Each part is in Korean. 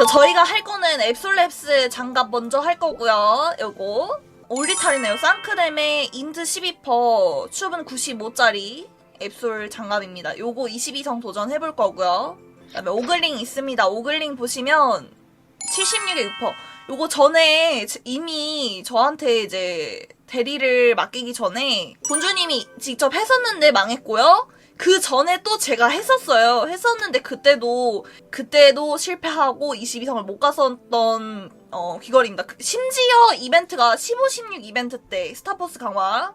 자, 저희가 할 거는 앱솔랩스 장갑 먼저 할 거고요. 요거. 올리탈이네요. 쌍크렘의 인트 12퍼, 춥은 95짜리 앱솔 장갑입니다. 요거 22성 도전 해볼 거고요. 그 다음에 오글링 있습니다. 오글링 보시면 76에 6퍼. 요거 전에 이미 저한테 이제 대리를 맡기기 전에 본주님이 직접 했었는데 망했고요. 그 전에 또 제가 했었어요. 했었는데 그때도 그때도 실패하고 22성을 못 갔었던 어, 귀걸이입니다. 그- 심지어 이벤트가 15, 16 이벤트 때 스타포스 강화.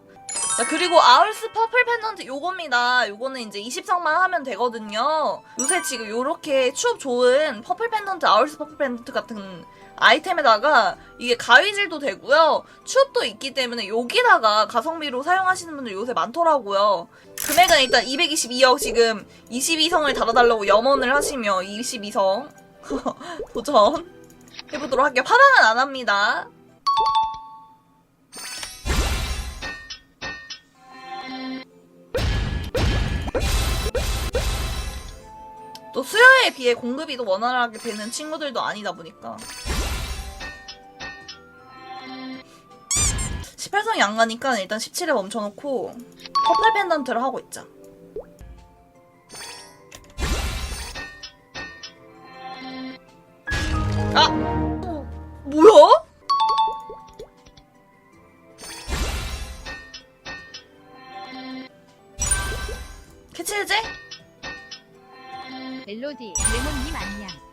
자 그리고 아울스 퍼플 펜던트 요겁니다. 요거는 이제 20성만 하면 되거든요. 요새 지금 요렇게 추업 좋은 퍼플 펜던트, 아울스 퍼플 펜던트 같은 아이템에다가 이게 가위질도 되고요. 추업도 있기 때문에 여기다가 가성비로 사용하시는 분들 요새 많더라고요. 금액은 일단 222억 지금 22성을 달아달라고 염원을 하시며 22성 도전 해보도록 할게요. 파방은 안 합니다. 또 수요에 비해 공급이 또 원활하게 되는 친구들도 아니다 보니까 18성이 안 가니까 일단 17에 멈춰놓고 퍼플 펜던트를 하고 있자 아! 뭐야? 캐치해제? 멜로디 레몬님 안녕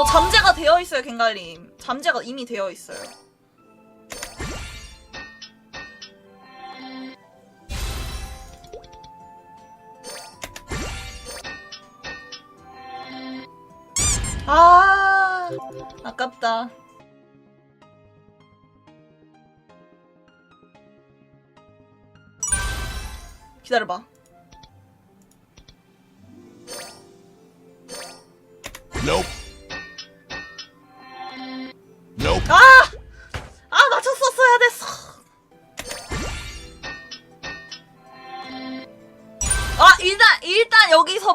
어, 잠재가 되어 있어요, 갱갈님. 잠재가 이미 되어 있어요. 아, 아깝다. 기다려봐. Nope.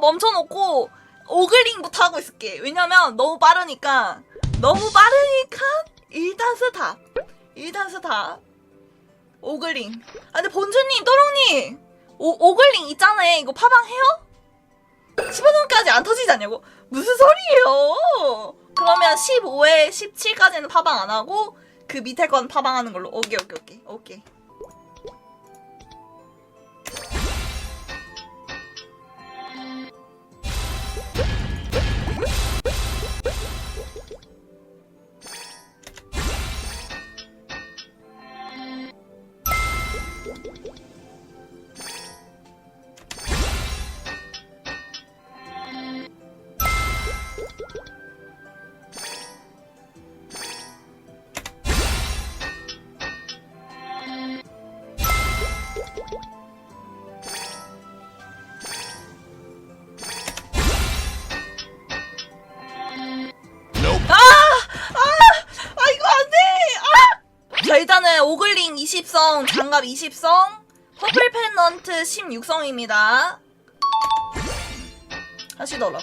멈춰놓고, 오글링부터 하고 있을게. 왜냐면, 너무 빠르니까. 너무 빠르니까, 일단 스탑. 일단 스탑. 오글링. 아, 근데 본주님, 또롱님! 오, 오글링 있잖아요. 이거 파방 해요? 15분까지 안 터지지 않냐고? 무슨 소리예요? 그러면 15에 17까지는 파방 안 하고 그 밑에 건 파방하는 걸로. 오케이 오케이 오케이 오케이. 장갑 20성, 퍼플 펜넌트 16성입니다. 하시더라고.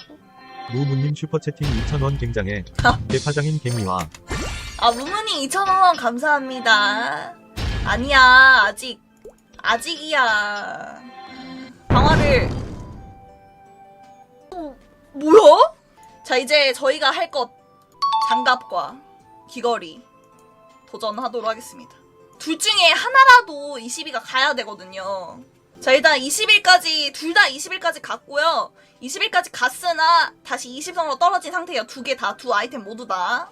무무님 슈퍼채팅 2,000원 굉장해. 대파장인 개미와 아 무문이 2,000원 감사합니다. 아니야 아직 아직이야. 방화를 어, 뭐야? 자 이제 저희가 할 것 장갑과 귀걸이 도전하도록 하겠습니다. 둘 중에 하나라도 20위가 가야 되거든요. 자 일단 20일까지 둘 다 20일까지 갔고요. 20일까지 갔으나 다시 20성으로 떨어진 상태예요. 두 개 다 두 아이템 모두 다.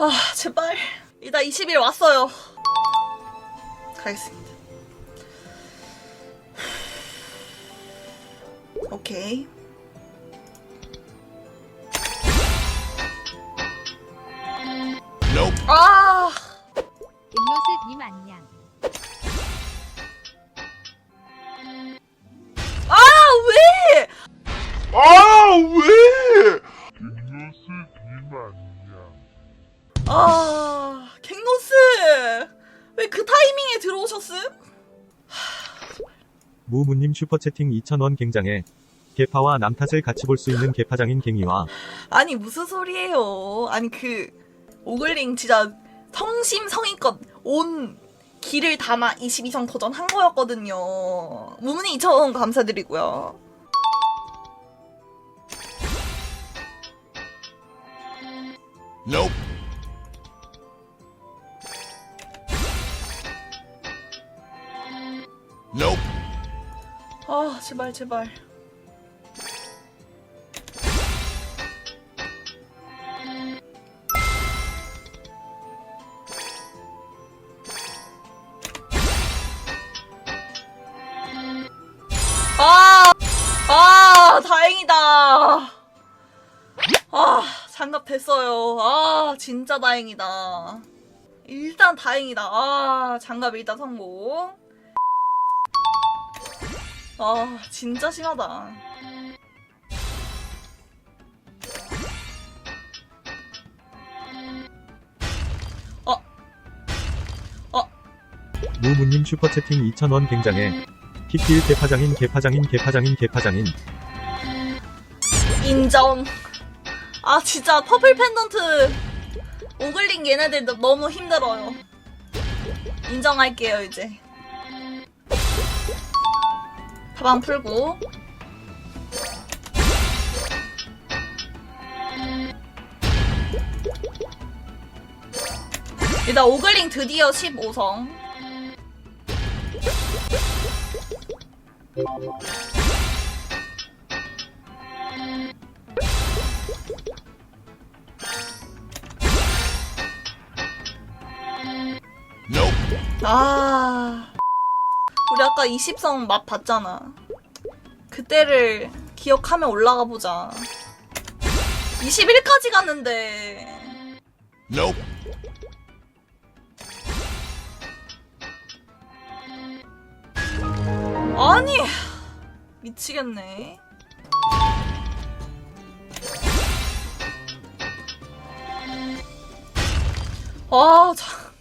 아 제발 이다 20일 왔어요 가겠습니다 오케이 nope. 아 음료수 님 안녕 아 왜? 아 왜? 아, 갱노스! 왜 그 타이밍에 들어오셨음? 무무님 슈퍼채팅 2,000원 갱장에 개파와 남 탓을 같이 볼 수 있는 개파장인 갱이와 아니, 무슨 소리예요. 아니, 그, 오글링 진짜 성심성의껏 온 길을 담아 22성 도전한 거였거든요. 무문이 2,000원 감사드리고요. Nope. Nope. 제발, 제발. 아, 아, 다행이다. 아, 장갑 됐어요. 아, 진짜 다행이다. 일단 다행이다. 아, 장갑 일단 성공. 아, 진짜 심하다. 어, 무무님 슈퍼채팅 2,000원 갱장에 키킬 개파장인 개파장인 개파장인 개파장인 인정. 아, 진짜 퍼플 펜던트 오글링 얘네들 너- 너무 힘들어요. 인정할게요, 이제. 가방 풀고. 일단 오글링 드디어 15성. Nope. 아. 우리 아까 20성 맛 봤잖아. 그때를 기억하며 올라가 보자. 21까지 갔는데. Nope. 아니. 미치겠네. 아, 참.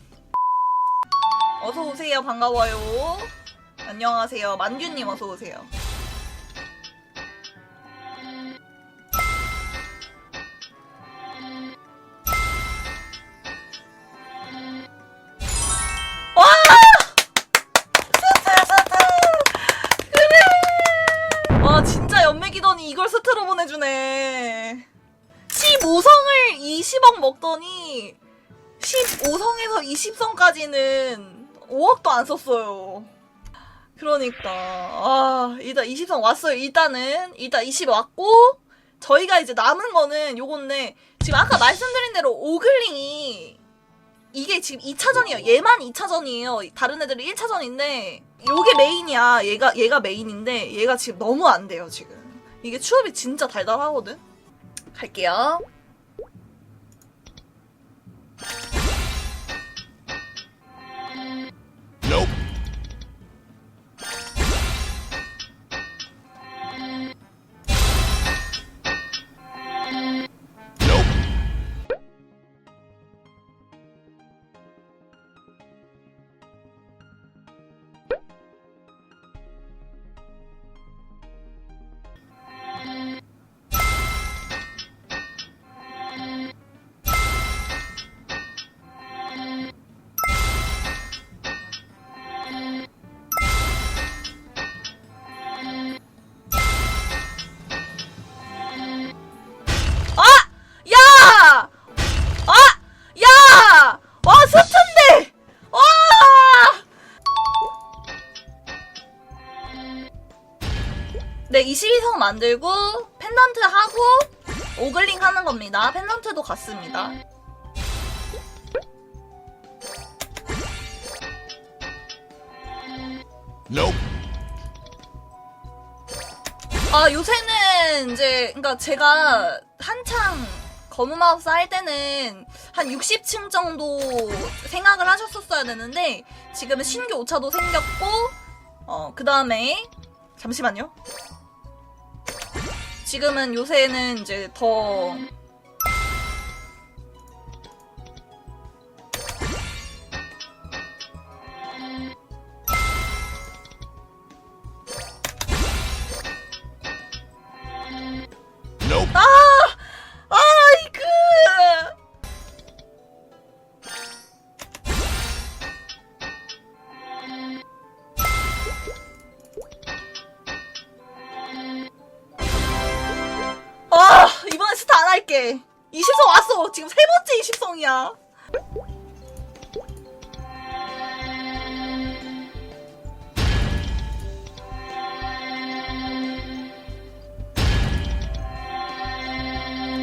어서 오세요. 반가워요. 안녕하세요. 만규님 어서 오세요. 와! 진짜 연맥이더니 이걸 스트로 보내주네. 15성을 20억 먹더니 15성에서 20성까지는 5억도 안 썼어요. 그러니까 아 일단 20성 왔어요. 일단은 일단 20 왔고 저희가 이제 남은 거는 요건데 지금 아까 말씀드린 대로 오글링이 이게 지금 2차전이에요. 얘만 2차전이에요. 다른 애들은 1차전인데 요게 메인이야. 얘가 얘가 메인인데 얘가 지금 너무 안 돼요, 지금. 이게 추업이 진짜 달달하거든. 갈게요. 만들고, 펜던트 하고, 오글링 하는 겁니다. 펜던트도. Nope. 아 요새는 이제 그러니까 제가 한창 검은 마법사 할 때는 한 60층 정도 생각을 하셨었어야 되는데 지금은 신규 오차도 생겼고 어 그 다음에 잠시만요. 지금은 요새는 이제 더 20성이야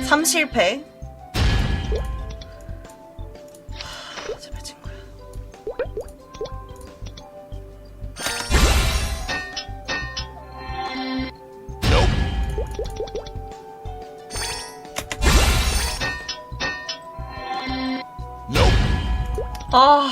삼실패 아.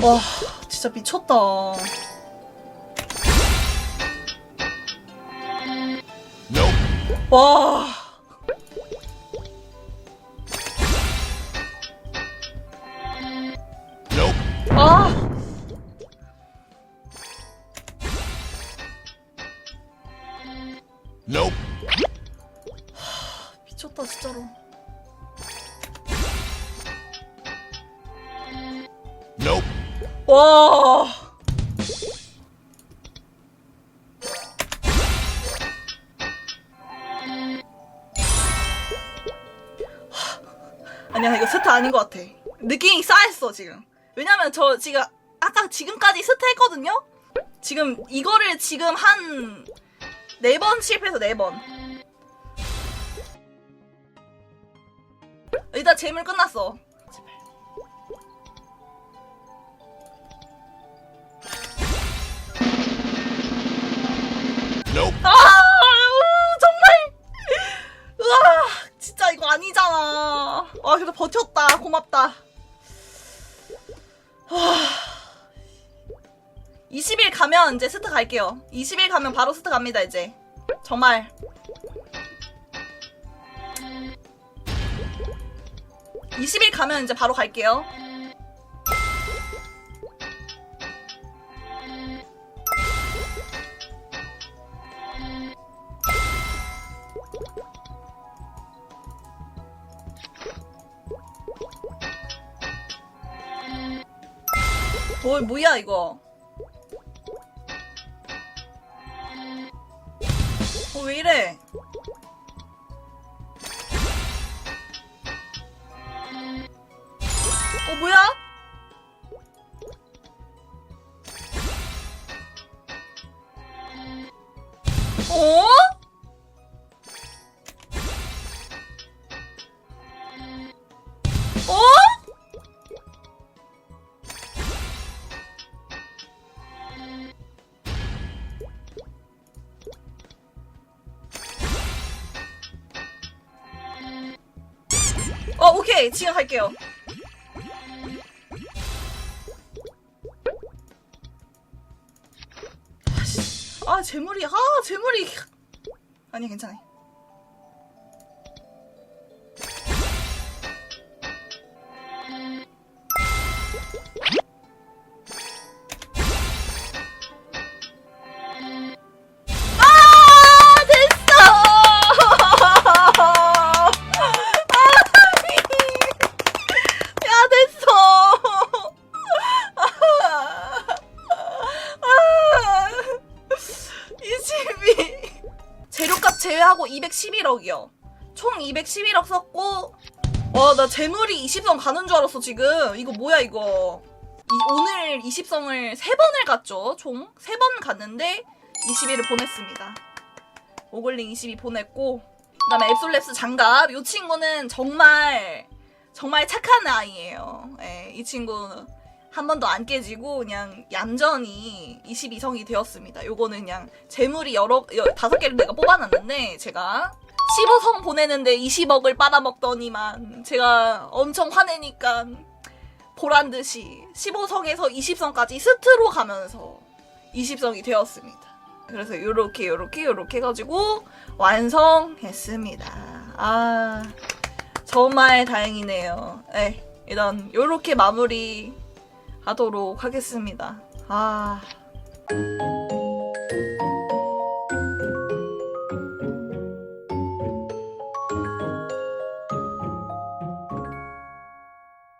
와, 진짜 미쳤다. 와. 아닌 것 같아. 느낌이 쌓였어, 지금. 왜냐면 저 지금, 아까 지금까지 스타 했거든요? 지금, 이거를 지금 한, 네 번 실패해서 네 번. 일단 재물 끝났어. 아, 으, 정말. 으아, 진짜 이거 아니잖아. 아, 그래도 버텼다. 고맙다. 와. 20일 가면 이제 스트 갈게요. 20일 가면 바로 스트 갑니다, 이제. 정말. (20일) 가면 이제 바로 갈게요 뭘 뭐야 이거? 어 왜 이래 어, 오케이. 지금. 아씨. 아, 재물이. 아, 재물이. 아니, 괜찮아. 아, 211억이요. 총 211억 썼고 와 나 재물이 20성 가는 줄 알았어 지금. 이거 뭐야 이거. 이- 오늘 20성을 3번을 갔죠. 총 3번 갔는데 21을 보냈습니다. 오글링 22 보냈고 그다음에 앱솔랩스 장갑 이 친구는 정말 정말 착한 아이예요. 예, 이 친구 한 번도 안 깨지고 그냥 얌전히 22성이 되었습니다. 요거는 그냥 재물이 여러 여, 다섯 개를 내가 뽑아놨는데 제가 15성 보내는데 20억을 빨아먹더니만 제가 엄청 화내니까 보란 듯이 15성에서 20성까지 스트로 가면서 20성이 되었습니다. 그래서 요렇게 요렇게 요렇게 해가지고 완성했습니다. 아 정말 다행이네요. 네, 일단 요렇게 마무리 하도록 하겠습니다. 아